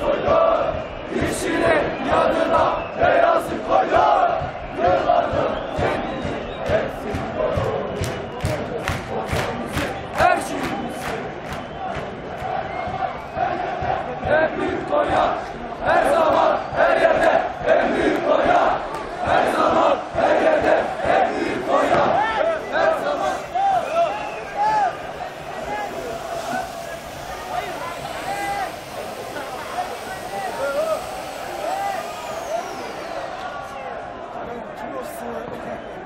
koyar, kişinin yanına beyazı koyar, yılanın kendini eksik koyar. Her şeyimizi, her büyük koyar. Abschluss.